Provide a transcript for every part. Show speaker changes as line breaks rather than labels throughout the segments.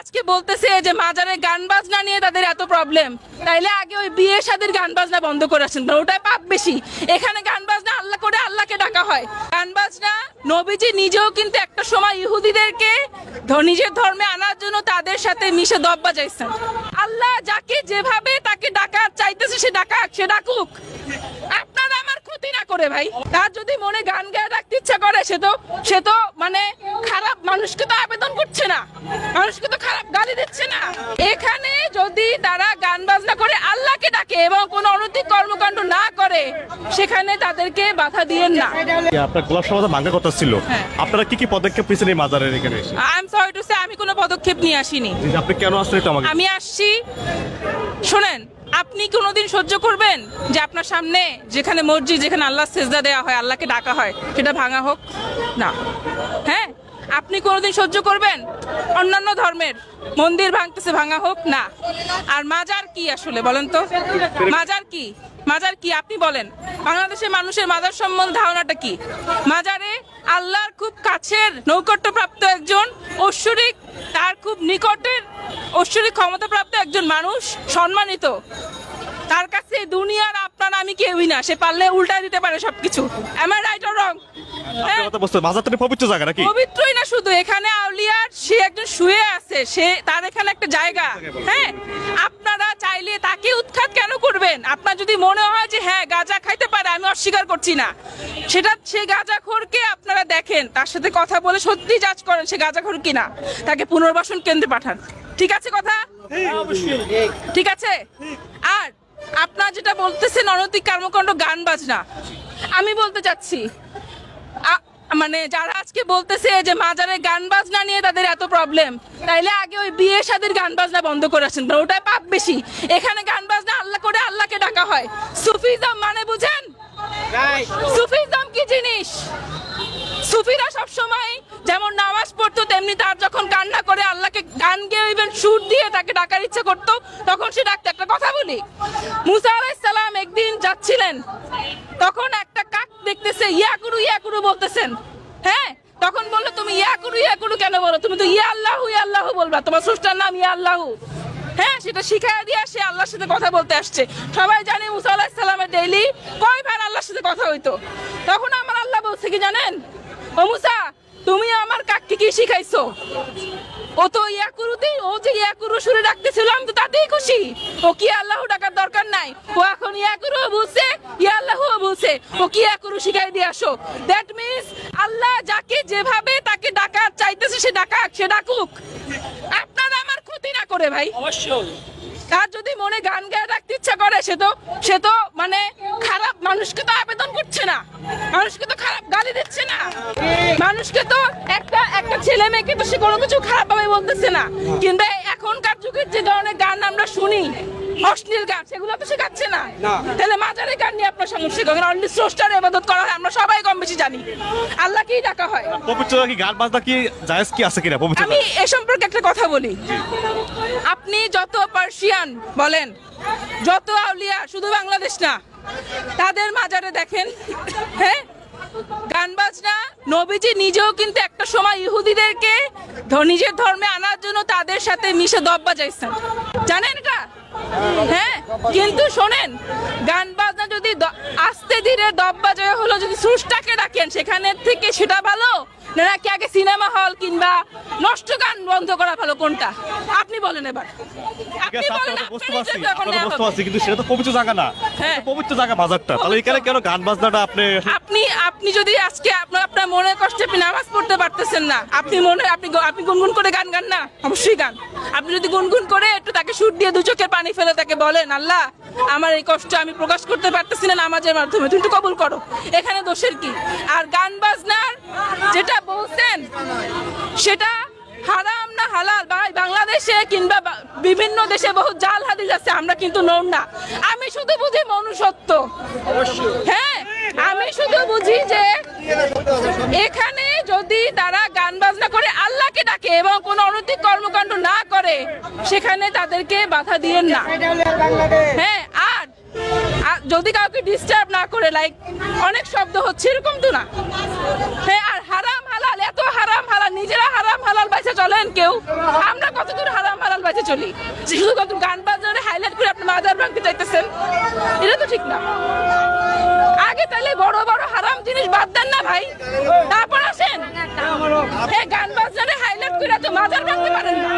আজকে বলতেছে যে মাজারে গান বাজনা নিয়ে তাদের এত প্রবলেম তাইলে আগে ওই বিয়ে শাদির গান বাজনা বন্ধ করে আসেন ওটাই পাপ বেশি। এখানে গান বাজনা আল্লাহ করে আল্লাহকে ডাকা হয়। গান বাজনা নবীজি নিজেও কিন্তু একটা সময় ইহুদিদেরকে নিজের ধর্মে আনার জন্য তাদের সাথে মিশে দব বাজাইছেন। আল্লাহ যাকে যেভাবে তাকে ডাকা চাইতেছে, সে ডাকাক, সে ডাকুক। আপনারা আমার ক্ষতি না করে ভাই। তার যদি মনে গান গায়ে রাখতে ইচ্ছা করে, সে তো সে তো মানে খারাপ মানুষকে তো আবেদন করছে না। মানুষকে তো খারাপ গালি দিচ্ছে না। এখানে যদি তারা গান বাজনা করে আল্লাহকে ডাকে এবং কোনো অনৈতিক কর্মকাণ্ড না করে সেখানে তাদেরকে বাধা দিয়েন না।
আপনার গোলাপ সমাধান ভাঙ্গা কথা ছিল।
হ্যাঁ।
আপনারা কি কি পদক্ষেপ নিয়েছেন এই মাজারের এখানে
I am sorry to say আমি কোনো পদক্ষেপ নিয়ে আসিনি।
আপনি কেন আসলেন এটা আমাকে
আমি আসছি শোনেন আপনি কোনোদিন সহ্য করবেন যে আপনার সামনে যেখানে মসজিদ যেখানে আল্লাহ সেজদা দেওয়া হয় আল্লাহকে ডাকা হয় সেটা ভাঙা হোক? না। হ্যাঁ? আপনি কোনোদিন সহ্য করবেন? অন্যান্য ধর্মের। মন্দির ভাঙতেছে, ভাঙা হোক না। আর মাজার কি আসলে, বলেন তো? মাজার কি? মাজার কি? আপনি বলেন। বাংলাদেশের মানুষের মাজার সম্বন্ধে ধারণাটা কি? মাজারে আল্লাহর খুব কাছের নৈকট্যপ্রাপ্ত একজন ঐশ্বরিক, তার খুব নিকটের ঐশ্বরিক ক্ষমতাপ্রাপ্ত একজন মানুষ সম্মানিত। তার কাছে দুনিয়ার আপনার আমি কেউই না। সে পারলে উল্টা দিতে পারে সবকিছু। আমার রাইট অর রং পবিত্রই না শুধু, এখানে আউলিয়ার সে একজন শুয়ে আছে, সে তার এখানে একটা জায়গা। হ্যাঁ আপনারা চাইলে তাকে উৎখাত কেন করবেন? আপনার যদি মনে হয় যে হ্যাঁ গাঁজা খাইতে পারে, আমি অস্বীকার করছি না। সেটা সে গাঁজাখোরকে আপনারা দেখেন, তার সাথে কথা বলে সত্যি যাচ করেন সে গাঁজাখোর কিনা। তাকে পুনর্বাসন কেন্দ্রে পাঠান। ঠিক আছে কথা? ঠিক আছে? আর আপনার যেটা বলতেছেন অনৈতিক কর্মকাণ্ড গান বাজনা, আমি বলতে চাচ্ছি মানে যারা আজকে বলতেছে যে মাজারে গান বাজনা নিয়ে তাদের এত প্রবলেম তাইলে আগে ওই বিয়ে শাদির গান বাজনা বন্ধ করে আসেন ওটাই পাপ বেশি। এখানে গান বাজনা আল্লাহ করে আল্লাহকে ডাকা হয়। সুফিজম মানে বুঝেন? সুফিজম কি জিনিস? সুফিরা সব সময় যেমন নামাজ পড়তো তেমনি তার যখন কান্না করে আল্লাহকে গান গেয়ে ইভেন সুর দিয়ে তাকে ডাকার ইচ্ছে করতো তখন সে ডাকতো। একটা কথা বলি মুসা আলাইসাল্লাম একদিন যাচ্ছিলেন তখন কাক দেখতেছে ইয়াকুরু ইয়াকুরু বলতেছেন। হ্যাঁ? তখন বলল, তুমি ইয়াকুরু ইয়াকুরু কেন বলো? তুমি তো ইয়া আল্লাহু ইয়া আল্লাহু বলবা। তোমার স্রষ্টার নাম ইয়া আল্লাহ। হ্যাঁ সেটা শিখায় দিয়ে সে আল্লাহর সাথে কথা বলতে আসছে। সবাই জানে মুসা আল্লাহ সালামের ডেইলি কয়বার আল্লাহর সাথে কথা হইতো। তখন আমার আল্লাহ বলছে কি জানেন? ও মুসা তুমি আমার কাককে কি শিখাইছো? ও তো ইয়াকুরুতেই ও যে ইয়াকুরু সুরে ডাকতেছিল আমি তো তাতেই খুশি। ও কি আল্লাহ ডাকার দরকার নাই? ও এখন ইয়াকুরু বলছে ইয়া আল্লাহ বলছে ও কি ইয়াকুরু শিখাই দিয়ে আসো। দ্যাট মিন্স আল্লাহ যাকে যেভাবে তাকে ডাকার চাইতেছে সে ডাকাক সে ডাকুক। আপনারা আমার ক্ষতি না করে ভাই। অবশ্যই। তার যদি মনে গান গায়ে রাখতে ইচ্ছা করে সে তো সে তো মানে খারাপ মানুষকে তো আবেদন করছে না। মানুষকে তো খারাপ গালি দিচ্ছে না। মানুষকে তো একটা একটা ছেলে মেয়েকে তো সে কোনো কিছু খারাপ ভাবে বলতেছে না। কিন্তু এখনকার যুগের যে ধরনের গান আমরা শুনি অশ্লীল গান সেগুলো তো শেখাচ্ছে না। তাহলে মাজারে গান নিয়ে আপনার সমস্যা কারণ অনলি স্রষ্টার ইবাদত করা হয় আমরা সবাই কম বেশি জানি। আল্লাহকেই ডাকা হয়।
পবিত্র কি গান বাজনা কি জায়েজ কি আছে কিনা পবিত্র
আমি? এ সম্পর্কে একটা কথা বলি। আপনি যত পার্সিয়ান বলেন যত আউলিয়া শুধু বাংলাদেশ না তাদের মাজারে দেখেন হ্যাঁ? গান বাজনা, নবীজি নিজেও কিন্তু একটা সময় ইহুদিদেরকে নিজের ধর্মে আনার জন্য তাদের সাথে মিশে দব বাজাইছেন। জানেন কা? হ্যাঁ? কিন্তু শোনেন, গান বাজনা যদি আস্তে ধীরে দব বাজায় হলো, যদি স্রষ্টাকে ডাকেন, সেখানের থেকে সেটা ভালো? নাকি আগে সিনেমা হল কিংবা নষ্ট গান বন্ধ করা ভালো কোনটা? আপনি বলেন এবার। আপনি বলেন
বুঝতে পারছি
নিজের যখন
আপনার কথা
নেওয়া
বুঝতে পারছি কিন্তু সেটা তো পবিত্র জায়গা না। পবিত্র জায়গা বাজারটা। তাহলে এখানে কেন গান বাজনাটা আপনি
আপনি আপনি যদি আজকে আপনার আপনার মনের কষ্টে আপনি নামাজ পড়তে পারতেছেন না আপনি মনে আপনি আপনি গুনগুন করে গান গান না? অবশ্যই গান। আপনি যদি গুনগুন করে একটু তাকে সুর দিয়ে দু চোখের পানি ফেলে তাকে বলেন আল্লাহ আমার এই কষ্ট আমি প্রকাশ করতে পারতেছি না নামাজের মাধ্যমে তুমি একটু কবুল করো। এখানে দোষের কি? আর গান যেটা বলছেন সেটা হারাম না হালাল? ভাই বাংলাদেশে কিংবা বিভিন্ন দেশে বহু জাল হাদিস আছে আমরা কিন্তু নন না। আমি শুধু বুঝি মনুষ্যত্ব। হ্যাঁ আমি শুধু বুঝি যে এখানে যদি তারা গান বাজনা করে আল্লাহকে ডাকে এবং কোনো অনৈতিক কর্মকাণ্ড না করে সেখানে তাদেরকে বাধা দিয়েন না। হ্যাঁ আর আর যদি কাউকে ডিস্টার্ব না করে লাইক অনেক শব্দ হচ্ছে এরকম তো না। হ্যাঁ আর হারাম হালাল এত হারাম হালাল নিজেরা হারাম হালাল বাইসে চলেন কেউ। আমরা কতদূর চলি? শুধু কত গান বাজারে হাইলাইট করে আপনি মাদার ভাঙতে চাইতেছেন এটা তো ঠিক না। আগে তাহলে বড় বড় হারাম জিনিস বাদ দেন না ভাই। তারপর আসেন। গান বাজারে হাইলাইট করে তো মাদার ভাঙতে পারেন না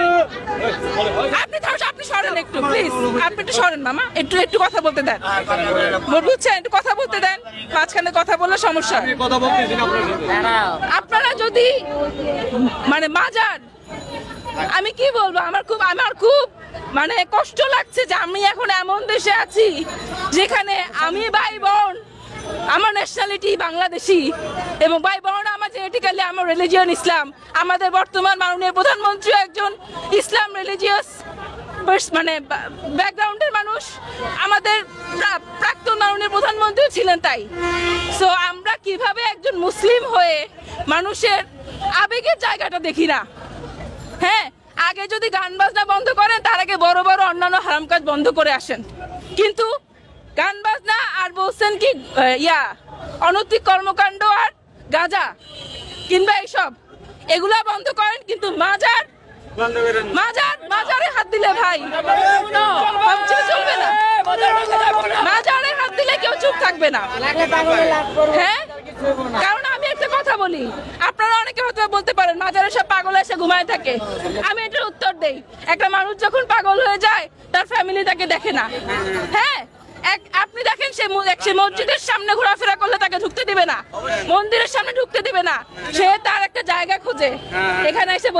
আপনি থাম- আপনি সরেন একটু প্লিজ আপনি একটু মামা, একটু একটু কথা বলতে দেন। বুঝছেন? একটু কথা বলতে দেন। মাঝখানে কথা বললে সমস্যা আপনারা যদি মানে আমি কি বলব? আমার খুব আমার খুব মানে কষ্ট লাগছে যে আমি এখন এমন দেশে আছি যেখানে আমি ভাই বোন, আমার ন্যাশনালিটি বাংলাদেশি এবং ভাই বোন আমার জেনেটিক্যালি আমার রিলিজিয়ন ইসলাম। আমাদের বর্তমান মাননীয় প্রধানমন্ত্রী একজন ইসলাম রিলিজিয়াস মানে ব্যাকগ্রাউন্ডের মানুষ আমাদের প্রা- প্রাক্তন মাননীয় প্রধানমন্ত্রী ছিলেন তাই। সো আমরা কীভাবে একজন মুসলিম হয়ে মানুষের আবেগের জায়গাটা দেখি না? হ্যাঁ আগে যদি গান বাজনা বন্ধ করেন, তার আগে বড় বড় অন্যান্য হারাম কাজ বন্ধ করে আসেন। কিন্তু গান বাজনা আর বলছেন কি ইয়া, অনৈতিক কর্মকাণ্ড আর গাঁজা কিংবা এইসব, এগুলা বন্ধ করেন, কিন্তু মাজার মাজার মাজারে হাত দিলে ভাই। চলবে না। মাজারে হাত দিলে কেউ চুপ থাকবে না। হ্যাঁ? কারণ আমি একটা কথা বলি। আপনারা অনেকে হয়তো বলতে পারেন মাজারে সব পাগল এসে ঘুমায় থাকে। আমি এটার উত্তর দেই। একটা মানুষ যখন পাগল হয়ে যায় তার ফ্যামিলি তাকে দেখে না। হ্যাঁ? এক আপনি দেখেন সে সে মসজিদের সামনে ঘোরাফেরা করলে তাকে ঢুকতে দিবে না। মন্দিরের সামনে ঢুকতে দিবে না। সে তার একটা জায়গা খোঁজে। এখানে এসে